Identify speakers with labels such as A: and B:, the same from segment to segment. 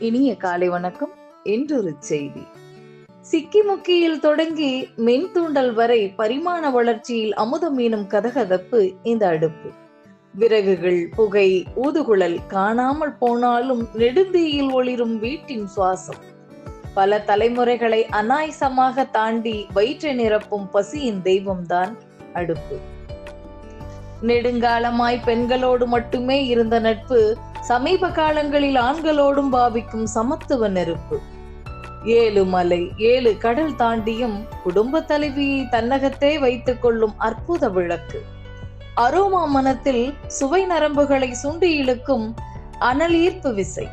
A: இனிய காலை வணக்கம். என்றொரு செய்தி. சிக்கிமுக்கியில் தொடங்கி மின் தூண்டல் வரை பரிமாண வளர்ச்சியில் அமுதம் மீனும் கதகதப்பு இந்த அடுப்பு. விறகுகள் புகை ஊதுகுழல் காணாமல் போனாலும் நெடுந்தீயில் ஒளிரும் வீட்டின் சுவாசம். பல தலைமுறைகளை அநாயசமாக தாண்டி வயிற்றை நிரப்பும் பசியின் தெய்வம்தான் அடுப்பு. நெடுங்காலமாய் பெண்களோடு மட்டுமே இருந்த நட்பு சமீப காலங்களில் ஆண்களோடும் பாவிக்கும் சமத்துவ நெருப்பு. ஏழு மலை ஏழு கடல் தாண்டியும் குடும்ப தலைவியை தன்னகத்தே வைத்துக் கொள்ளும் அற்புத விளக்கு. அரோமா மனத்தில் சுவை நரம்புகளை சுண்டி இழுக்கும் அனல் ஈர்ப்பு விசை.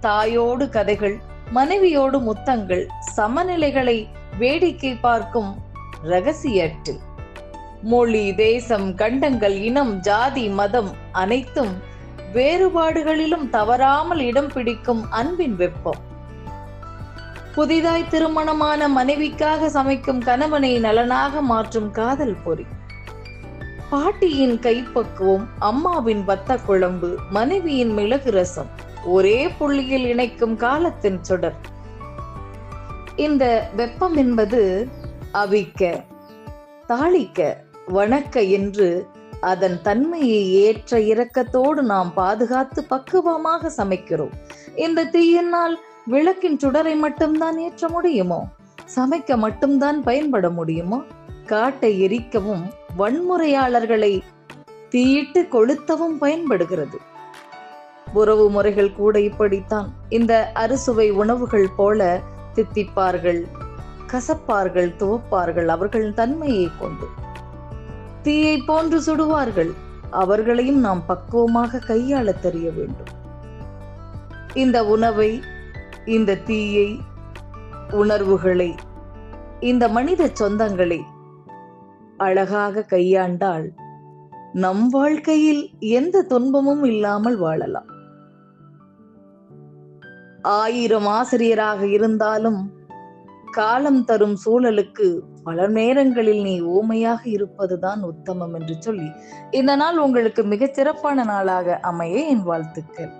A: தாயோடு கதைகள் மனைவியோடு முத்தங்கள் சமநிலைகளை வேடிக்கை பார்க்கும் ரகசியற்று மொழி தேசம் கண்டங்கள் இனம் ஜாதி மதம் அனைத்தும் வேறுபாடுகளிலும் தவறாமல் இடம் பிடிக்கும் அன்பின் வெப்பம். புதிதாய் திருமணமான மனைவிக்காக சமைக்கும் கணவனை நலனாக மாற்றும் காதல் பொறி. பாட்டியின் கைப்பக்குவம் அம்மாவின் வத்த குழம்பு மனைவியின் மிளகு ரசம் ஒரே புள்ளியில் இணைக்கும் காலத்தின் சுடர் இந்த வெப்பம் என்பது அவிக்க தாளிக்க வணக்க என்று அதன் தன்மையை ஏற்ற இரக்கத்தோடு நாம் பாதுகாத்து பக்குவமாக சமைக்கிறோம். இந்த தீயினால் விளக்கின் சுடரை மட்டும்தான் ஏற்ற முடியுமோ? சமைக்க மட்டும்தான் பயன்பட முடியுமோ? காட்டை எரிக்கவும் வன்முறையாளர்களை தீயிட்டு கொளுத்தவும் பயன்படுகிறது. உறவு முறைகள் கூட இப்படித்தான். இந்த அறுசுவை உணவுகள் போல தித்திப்பார்கள் கசப்பார்கள் துவப்பார்கள் அவர்கள் தன்மையை கொண்டு. தீயை போன்று சுடுவார்கள். அவர்களையும் நாம் பக்குவமாக கையாள தெரிய வேண்டும். இந்த உணவை இந்த தீயை உணர்வுகளை இந்த மனித சொந்தங்களை அழகாக கையாண்டால் நம் வாழ்க்கையில் எந்த துன்பமும் இல்லாமல் வாழலாம். ஆயிரம் ஆசிரியராக இருந்தாலும் காலம் தரும் சூழலுக்கு பல நேரங்களில் நீ ஊமையாக இருப்பதுதான் உத்தமம் என்று சொல்லி இந்த நாள் உங்களுக்கு மிகச் சிறப்பான நாளாக அமைய என் வாழ்த்துக்கள்.